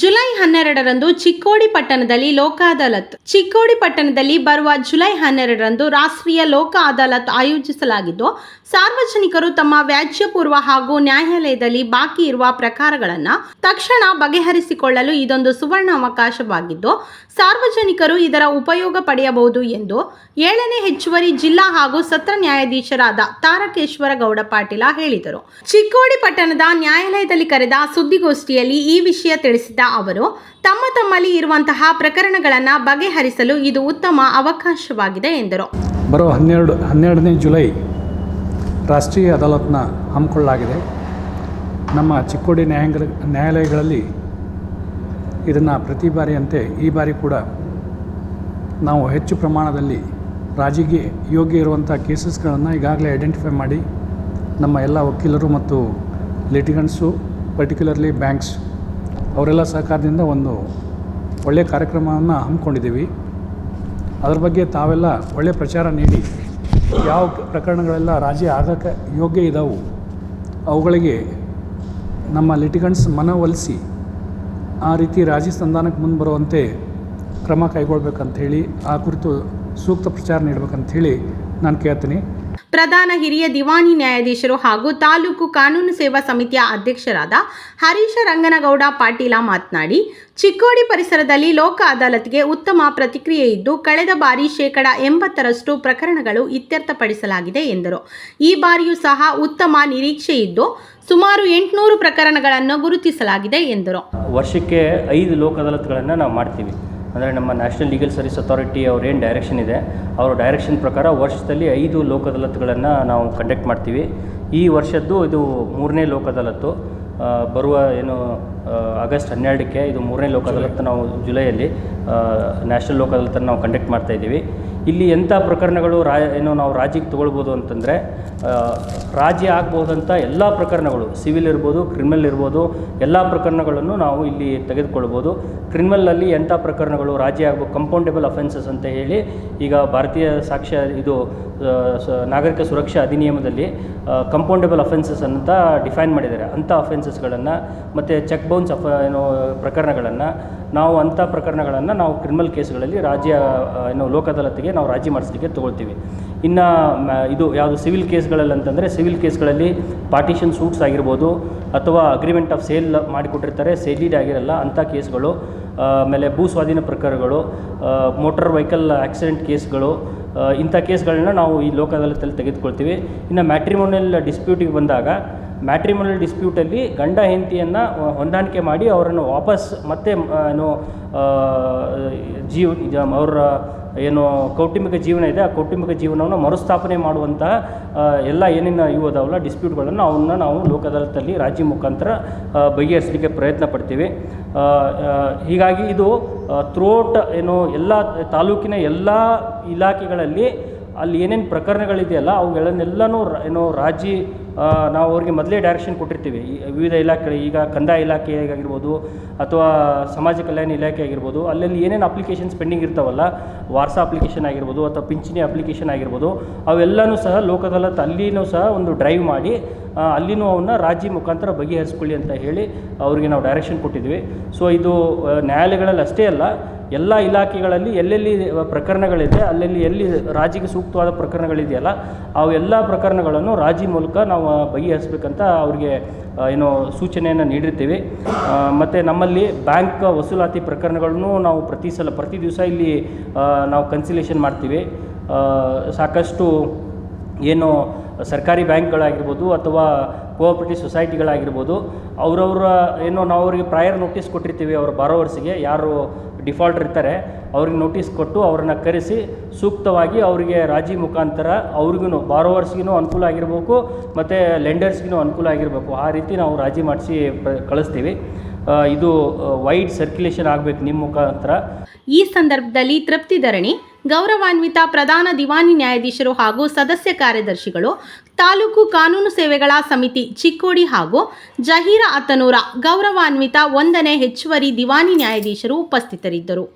July ಹನ್ನೆರಡರಂದು ಚಿಕ್ಕೋಡಿ ಪಟ್ಟಣದಲ್ಲಿ ಲೋಕ ಅದಾಲತ್ ಚಿಕ್ಕೋಡಿ ಪಟ್ಟಣದಲ್ಲಿ ಬರುವ ಜುಲೈ ಹನ್ನೆರಡರಂದು ರಾಷ್ಟ್ರೀಯ ಲೋಕ ಅದಾಲತ್ ಆಯೋಜಿಸಲಾಗಿದ್ದು, ಸಾರ್ವಜನಿಕರು ತಮ್ಮ ವ್ಯಾಜ್ಯಪೂರ್ವ ಹಾಗೂ ನ್ಯಾಯಾಲಯದಲ್ಲಿ ಬಾಕಿ ಇರುವ ಪ್ರಕಾರಗಳನ್ನು ತಕ್ಷಣ ಬಗೆಹರಿಸಿಕೊಳ್ಳಲು ಇದೊಂದು ಸುವರ್ಣ ಅವಕಾಶವಾಗಿದ್ದು ಸಾರ್ವಜನಿಕರು ಇದರ ಉಪಯೋಗ ಪಡೆಯಬಹುದು ಎಂದು ಏಳನೇ ಹೆಚ್ಚುವರಿ ಜಿಲ್ಲಾ ಹಾಗೂ ಸತ್ರ ನ್ಯಾಯಾಧೀಶರಾದ ತಾರಕೇಶ್ವರ ಗೌಡ ಪಾಟೀಲ ಹೇಳಿದರು. ಚಿಕ್ಕೋಡಿ ಪಟ್ಟಣದ ನ್ಯಾಯಾಲಯದಲ್ಲಿ ಕರೆದ ಸುದ್ದಿಗೋಷ್ಠಿಯಲ್ಲಿ ಈ ವಿಷಯ ತಿಳಿಸಿದ ಅವರು ತಮ್ಮ ತಮ್ಮಲ್ಲಿ ಇರುವಂತಹ ಪ್ರಕರಣಗಳನ್ನು ಬಗೆಹರಿಸಲು ಇದು ಉತ್ತಮ ಅವಕಾಶವಾಗಿದೆ ಎಂದರು. ಬರೋ ಹನ್ನೆರಡು, ಹನ್ನೆರಡನೇ ಜುಲೈ ರಾಷ್ಟ್ರೀಯ ಅದಾಲತ್ನ ಹಮ್ಮಿಕೊಳ್ಳಲಾಗಿದೆ. ನಮ್ಮ ಚಿಕ್ಕೋಡಿ ನ್ಯಾಯಾಂಗ, ನ್ಯಾಯಾಲಯಗಳಲ್ಲಿ ಇದನ್ನು ಪ್ರತಿ ಬಾರಿಯಂತೆ ಈ ಬಾರಿ ಕೂಡ ನಾವು ಹೆಚ್ಚು ಪ್ರಮಾಣದಲ್ಲಿ ರಾಜಿಗೆ ಯೋಗ್ಯ ಇರುವಂಥ ಕೇಸಸ್ಗಳನ್ನು ಈಗಾಗಲೇ ಐಡೆಂಟಿಫೈ ಮಾಡಿ ನಮ್ಮ ಎಲ್ಲ ವಕೀಲರು ಮತ್ತು ಲಿಟಿಗನ್ಸು ಪರ್ಟಿಕ್ಯುಲರ್ಲಿ ಬ್ಯಾಂಕ್ಸ್ ಅವರೆಲ್ಲ ಸಹಕಾರದಿಂದ ಒಂದು ಒಳ್ಳೆಯ ಕಾರ್ಯಕ್ರಮವನ್ನು ಹಮ್ಮಿಕೊಂಡಿದ್ದೀವಿ. ಅದ್ರ ಬಗ್ಗೆ ತಾವೆಲ್ಲ ಒಳ್ಳೆಯ ಪ್ರಚಾರ ನೀಡಿ, ಯಾವ ಪ್ರಕರಣಗಳೆಲ್ಲ ರಾಜಿ ಆಗೋಕ್ಕೆ ಯೋಗ್ಯ ಇದ್ದಾವೆ ಅವುಗಳಿಗೆ ನಮ್ಮ ಲಿಟಿಗಂಟ್ಸ್ ಮನವೊಲಿಸಿ, ಆ ರೀತಿ ರಾಜಿ ಸಂಧಾನಕ್ಕೆ ಮುಂದೆ ಬರುವಂತೆ ಕ್ರಮ ಕೈಗೊಳ್ಬೇಕಂತ ಹೇಳಿ, ಆ ಕುರಿತು ಸೂಕ್ತ ಪ್ರಚಾರ ನೀಡಬೇಕಂತ ಹೇಳಿ ನಾನು ಕೇಳ್ತೀನಿ. ಪ್ರಧಾನ ಹಿರಿಯ ದಿವಾಣಿ ನ್ಯಾಯಾಧೀಶರು ಹಾಗೂ ತಾಲೂಕು ಕಾನೂನು ಸೇವಾ ಸಮಿತಿಯ ಅಧ್ಯಕ್ಷರಾದ ಹರೀಶ ರಂಗನಗೌಡ ಪಾಟೀಲ ಮಾತನಾಡಿ, ಚಿಕ್ಕೋಡಿ ಪರಿಸರದಲ್ಲಿ ಲೋಕ ಅದಾಲತ್ಗೆ ಉತ್ತಮ ಪ್ರತಿಕ್ರಿಯೆ ಇದ್ದು, ಕಳೆದ ಬಾರಿ ಶೇಕಡ ಎಂಬತ್ತರಷ್ಟು ಪ್ರಕರಣಗಳು ಇತ್ಯರ್ಥಪಡಿಸಲಾಗಿದೆ ಎಂದರು. ಈ ಬಾರಿಯೂ ಸಹ ಉತ್ತಮ ನಿರೀಕ್ಷೆ ಇದ್ದು, ಸುಮಾರು ಎಂಟುನೂರು ಪ್ರಕರಣಗಳನ್ನು ಗುರುತಿಸಲಾಗಿದೆ ಎಂದರು. ವರ್ಷಕ್ಕೆ ಐದು ಲೋಕ ಅದಾಲತ್ಗಳನ್ನು ನಾವು ಮಾಡ್ತೀವಿ. ಅಂದರೆ ನಮ್ಮ ನ್ಯಾಷನಲ್ ಲೀಗಲ್ ಸರ್ವಿಸ್ ಅಥಾರಿಟಿ ಅವ್ರೇನು ಡೈರೆಕ್ಷನ್ ಇದೆ, ಅವರ ಡೈರೆಕ್ಷನ್ ಪ್ರಕಾರ ವರ್ಷದಲ್ಲಿ ಐದು ಲೋಕ ನಾವು ಕಂಡಕ್ಟ್ ಮಾಡ್ತೀವಿ. ಈ ವರ್ಷದ್ದು ಇದು ಮೂರನೇ ಲೋಕ ಅದಾಲತ್ತು ಬರುವ ಏನು ಆಗಸ್ಟ್ ಹನ್ನೆರಡಕ್ಕೆ ಇದು ಮೂರನೇ ಲೋಕ ಅದಾಲತ್ ನಾವು ಜುಲೈಯಲ್ಲಿ ನ್ಯಾಷನಲ್ ಲೋಕ ನಾವು ಕಂಡಕ್ಟ್ ಮಾಡ್ತಾ ಇದ್ದೀವಿ. ಇಲ್ಲಿ ಎಂಥ ಪ್ರಕರಣಗಳು ರಾ ಏನು ನಾವು ರಾಜಿಗೆ ತೊಗೊಳ್ಬೋದು ಅಂತಂದರೆ ರಾಜ್ಯ ಆಗ್ಬೋದಂಥ ಎಲ್ಲ ಪ್ರಕರಣಗಳು, ಸಿವಿಲ್ ಇರ್ಬೋದು, ಕ್ರಿಮಿನಲ್ ಇರ್ಬೋದು, ಎಲ್ಲ ಪ್ರಕರಣಗಳನ್ನು ನಾವು ಇಲ್ಲಿ ತೆಗೆದುಕೊಳ್ಬೋದು. ಕ್ರಿಮಿನಲಲ್ಲಿ ಎಂಥ ಪ್ರಕರಣಗಳು ರಾಜ್ಯ ಆಗ್ಬೋದು ಕಂಪೌಂಡೇಬಲ್ ಅಫೆನ್ಸಸ್ ಅಂತ ಹೇಳಿ ಈಗ ಭಾರತೀಯ ಸಾಕ್ಷ್ಯ ಇದು ನಾಗರಿಕ ಸುರಕ್ಷಾ ಅಧಿನಿಯಮದಲ್ಲಿ ಕಂಪೌಂಡೇಬಲ್ ಅಫೆನ್ಸಸ್ ಅಂತ ಡಿಫೈನ್ ಮಾಡಿದ್ದಾರೆ. ಅಂಥ ಅಫೆನ್ಸಸ್ಗಳನ್ನು ಮತ್ತು ಚೆಕ್ ಬೌನ್ಸ್ ಅಫ, ಏನೋ, ಪ್ರಕರಣಗಳನ್ನು ನಾವು ಅಂಥ ಪ್ರಕರಣಗಳನ್ನು ನಾವು ಕ್ರಿಮಿನಲ್ ಕೇಸ್ಗಳಲ್ಲಿ ರಾಜ್ಯ ಏನು ಲೋಕ ಅದಾಲತ್ಗೆ ನಾವು ರಾಜಿ ಮಾಡಿಸ್ಲಿಕ್ಕೆ ತೊಗೊಳ್ತೀವಿ. ಇನ್ನು ಇದು ಯಾವುದು ಸಿವಿಲ್ ಕೇಸ್ಗಳಲ್ಲಿ ಅಂತಂದರೆ ಸಿವಿಲ್ ಕೇಸ್ಗಳಲ್ಲಿ ಪಾರ್ಟಿಷನ್ ಸೂಟ್ಸ್ ಆಗಿರ್ಬೋದು ಅಥವಾ ಅಗ್ರಿಮೆಂಟ್ ಆಫ್ ಸೇಲ್ ಮಾಡಿಕೊಟ್ಟಿರ್ತಾರೆ ಸೇಲಿಡ್ ಆಗಿರಲ್ಲ ಅಂಥ ಕೇಸ್ಗಳು ಆಮೇಲೆ ಭೂ ಸ್ವಾಧೀನ ಪ್ರಕರಣಗಳು ಮೋಟಾರ್ ವೆಹಿಕಲ್ ಆಕ್ಸಿಡೆಂಟ್ ಕೇಸ್ಗಳು ಇಂಥ ಕೇಸ್ಗಳನ್ನ ನಾವು ಈ ಲೋಕ ಅದಾಲತಲ್ಲಿ ತೆಗೆದುಕೊಳ್ತೀವಿ. ಇನ್ನು ಮ್ಯಾಟ್ರಿಮೋನಿಯಲ್ ಡಿಸ್ಪ್ಯೂಟಿಗೆ ಬಂದಾಗ, ಮ್ಯಾಟ್ರಿಮೋನಿಯಲ್ ಡಿಸ್ಪ್ಯೂಟಲ್ಲಿ ಗಂಡ ಹೆಂಡತಿಯನ್ನು ಹೊಂದಾಣಿಕೆ ಮಾಡಿ ಅವರನ್ನು ವಾಪಸ್ ಮತ್ತೆ ಏನು ಜೀವ ಅವರ ಏನು ಕೌಟುಂಬಿಕ ಜೀವನ ಇದೆ, ಆ ಕೌಟುಂಬಿಕ ಜೀವನವನ್ನು ಮರುಸ್ಥಾಪನೆ ಮಾಡುವಂತಹ ಎಲ್ಲ ಏನೇನು ಇವು ಅದಾವಲ್ಲ ಡಿಸ್ಪ್ಯೂಟ್ಗಳನ್ನು ಅವನ್ನ ನಾವು ಲೋಕ ರಾಜಿ ಮುಖಾಂತರ ಬಗೆಹರಿಸಲಿಕ್ಕೆ ಪ್ರಯತ್ನ ಪಡ್ತೀವಿ. ಹೀಗಾಗಿ ಇದು ಥ್ರೋಟ್ ಏನು ಎಲ್ಲ ತಾಲೂಕಿನ ಎಲ್ಲ ಇಲಾಖೆಗಳಲ್ಲಿ ಅಲ್ಲಿ ಏನೇನು ಪ್ರಕರಣಗಳಿದೆಯಲ್ಲ ಅವುಗಳನ್ನೆಲ್ಲನೂ ಏನು ರಾಜಿ ನಾವು ಅವ್ರಿಗೆ ಮೊದಲೇ ಡೈರೆಕ್ಷನ್ ಕೊಟ್ಟಿರ್ತೀವಿ. ವಿವಿಧ ಇಲಾಖೆಗಳು, ಈಗ ಕಂದಾಯ ಇಲಾಖೆ ಆಗಿರ್ಬೋದು ಅಥವಾ ಸಮಾಜ ಕಲ್ಯಾಣ ಇಲಾಖೆ ಆಗಿರ್ಬೋದು ಅಲ್ಲಲ್ಲಿ ಏನೇನು ಅಪ್ಲಿಕೇಶನ್ಸ್ ಪೆಂಡಿಂಗ್ ಇರ್ತಾವಲ್ಲ ವಾರ್ಸಾ ಅಪ್ಲಿಕೇಶನ್ ಆಗಿರ್ಬೋದು ಅಥವಾ ಪಿಂಚಣಿ ಅಪ್ಲಿಕೇಶನ್ ಆಗಿರ್ಬೋದು, ಅವೆಲ್ಲನೂ ಸಹ ಲೋಕದಲ್ಲತ್ತು ಅಲ್ಲಿನೂ ಸಹ ಒಂದು ಡ್ರೈವ್ ಮಾಡಿ ಅಲ್ಲಿನೂ ಅವನ್ನ ರಾಜಿ ಮುಖಾಂತರ ಬಗೆಹರಿಸ್ಕೊಳ್ಳಿ ಅಂತ ಹೇಳಿ ಅವರಿಗೆ ನಾವು ಡೈರೆಕ್ಷನ್ ಕೊಟ್ಟಿದ್ವಿ. ಸೊ ಇದು ನ್ಯಾಯಾಲಯಗಳಲ್ಲಿ ಅಷ್ಟೇ ಅಲ್ಲ ಎಲ್ಲ ಇಲಾಖೆಗಳಲ್ಲಿ ಎಲ್ಲೆಲ್ಲಿ ಪ್ರಕರಣಗಳಿದೆ, ಅಲ್ಲೆಲ್ಲಿ, ಎಲ್ಲಿ ರಾಜಿಗೆ ಸೂಕ್ತವಾದ ಪ್ರಕರಣಗಳಿದೆಯಲ್ಲ ಅವೆಲ್ಲ ಪ್ರಕರಣಗಳನ್ನು ರಾಜಿ ಮೂಲಕ ನಾವು ಬಗೆಹರಿಸ್ಬೇಕಂತ ಅವರಿಗೆ ಏನೋ ಸೂಚನೆಯನ್ನು ನೀಡಿರ್ತೀವಿ. ಮತ್ತು ನಮ್ಮಲ್ಲಿ ಬ್ಯಾಂಕ್ ವಸೂಲಾತಿ ಪ್ರಕರಣಗಳನ್ನು ನಾವು ಪ್ರತಿ ಸಲ, ಪ್ರತಿ ದಿವಸ ಇಲ್ಲಿ ನಾವು ಕನ್ಸಿಲೇಷನ್ ಮಾಡ್ತೀವಿ. ಸಾಕಷ್ಟು ಏನು ಸರ್ಕಾರಿ ಬ್ಯಾಂಕ್ಗಳಾಗಿರ್ಬೋದು ಅಥವಾ ಕೋಆಪ್ರೇಟಿವ್ ಸೊಸೈಟಿಗಳಾಗಿರ್ಬೋದು, ಅವರವರ, ಏನೋ ನಾವು ಅವರಿಗೆ ಪ್ರಾಯರ್ ನೋಟಿಸ್ ಕೊಟ್ಟಿರ್ತೀವಿ ಅವರ ಬಾರೋವರ್ಸಿಗೆ ಯಾರು ಡಿಫಾಲ್ಟರ್ ಇರ್ತಾರೆ, ಅವ್ರಿಗೆ ನೋಟಿಸ್ ಕೊಟ್ಟು ಅವ್ರನ್ನ ಕರೆಸಿ ಸೂಕ್ತವಾಗಿ ಅವರಿಗೆ ರಾಜಿ ಮುಖಾಂತರ ಅವ್ರಿಗೂ ಬಾರೋವರ್ಸ್ಗೂ ಅನುಕೂಲ ಆಗಿರಬೇಕು, ಮತ್ತು ಲೆಂಡರ್ಸ್ಗೂ ಅನುಕೂಲ ಆಗಿರಬೇಕು. ಆ ರೀತಿ ನಾವು ರಾಜಿ ಮಾಡಿಸಿ ಕಳಿಸ್ತೀವಿ. ಇದು ವೈಡ್ ಸರ್ಕ್ಯುಲೇಷನ್ ಆಗಬೇಕು ನಿಮ್ಮ ಮುಖಾಂತರ. ಈ ಸಂದರ್ಭದಲ್ಲಿ ತೃಪ್ತಿ ಧರಣಿ ಗೌರವಾನ್ವಿತ ಪ್ರಧಾನ ದಿವಾನಿ ನ್ಯಾಯಾಧೀಶರು ಹಾಗೂ ಸದಸ್ಯ ಕಾರ್ಯದರ್ಶಿಗಳು, ತಾಲೂಕು ಕಾನೂನು ಸೇವೆಗಳ ಸಮಿತಿ ಚಿಕ್ಕೋಡಿ ಹಾಗೂ ಜಹೀರ ಅತನೂರ ಗೌರವಾನ್ವಿತ ಒಂದನೇ ಹೆಚ್ಚುವರಿ ದಿವಾನಿ ನ್ಯಾಯಾಧೀಶರು ಉಪಸ್ಥಿತರಿದ್ದರು.